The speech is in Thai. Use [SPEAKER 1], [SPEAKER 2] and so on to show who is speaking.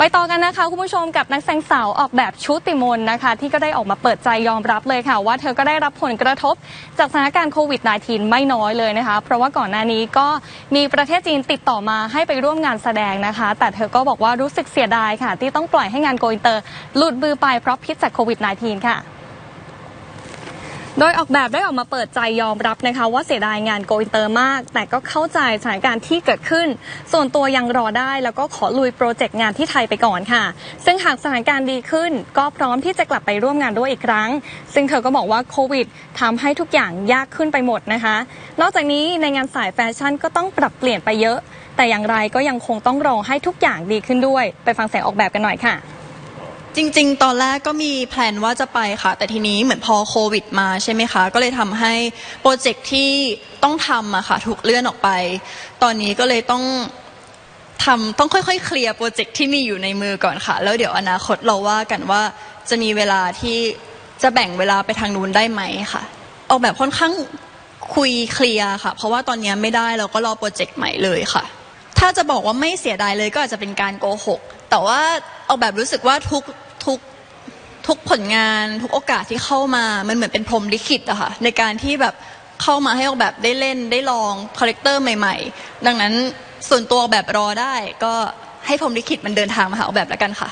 [SPEAKER 1] ไปต่อกันนะคะคุณผู้ชมกับนักแสดงสาวออกแบบชุติมนนะคะ ที่ก็ได้ออกมาเปิดใจยอมรับเลยค่ะ ว่าเธอก็ได้รับผลกระทบจากสถานการณ์โควิด -19 ไม่น้อยเลยนะคะ เพราะว่าก่อนหน้านี้ก็มีประเทศจีนติดต่อมาให้ไปร่วมงานแสดงนะคะ แต่เธอก็บอกว่ารู้สึกเสียดายค่ะ ที่ต้องปล่อยให้งานโกอินเตอร์หลุดมือไปเพราะพิษจากโควิด -19 ค่ะ โดยออกแบบได้ออกมาเปิดใจยอมรับนะคะ ว่าเสียดายงานโกอินเตอร์มาก แต่ก็เข้าใจสถานการณ์ที่เกิดขึ้น ส่วนตัวยังรอได้แล้วก็ขอลุยโปรเจกต์งานที่ไทยไปก่อนค่ะ ซึ่งหากสถานการณ์ดีขึ้น ก็พร้อมที่จะกลับไปร่วมงานด้วยอีกครั้ง ซึ่งเธอก็บอกว่าโควิดทำให้ทุกอย่างยากขึ้นไปหมดนะคะ นอกจากนี้ในงานสายแฟชั่นก็ต้องปรับเปลี่ยนไปเยอะ แต่อย่างไรก็ยังคงต้องรอให้ทุกอย่างดีขึ้นด้วย ไปฟังเสียงออกแบบกันหน่อยค่ะ
[SPEAKER 2] จริง ๆ ตอนแรกก็มีแพลนว่าจะไปค่ะ แต่ทีนี้เหมือนพอโควิดมาใช่ไหมคะ ก็เลยทำให้โปรเจกต์ที่ต้องทำอะค่ะถูกเลื่อนออกไป ตอนนี้ก็เลยต้องทำต้องค่อย ๆ เคลียร์โปรเจกต์ที่มีอยู่ในมือก่อนค่ะ แล้วเดี๋ยวอนาคตเราว่ากันว่าจะมีเวลาที่จะแบ่งเวลาไปทางนู้นได้ไหมค่ะ ออกแบบค่อนข้างคุยเคลียร์ค่ะ เพราะว่าตอนนี้ไม่ได้เราก็รอโปรเจกต์ใหม่เลยค่ะ ถ้าจะบอกว่าไม่เสียดายเลยก็อาจจะเป็นการโกหก แต่ว่าออกแบบรู้สึกว่าทุกทุกทุกผลงานทุกโอกาสที่เข้ามา มันเหมือนเป็นพรมลิขิตอะค่ะในการที่แบบเข้ามาให้ออกแบบได้เล่นได้ลองคาแรคเตอร์ใหม่ ๆ ดังนั้นส่วนตัวแบบรอได้ก็ให้พรมลิขิตมันเดินทางมาหาออกแบบแล้วกันค่ะ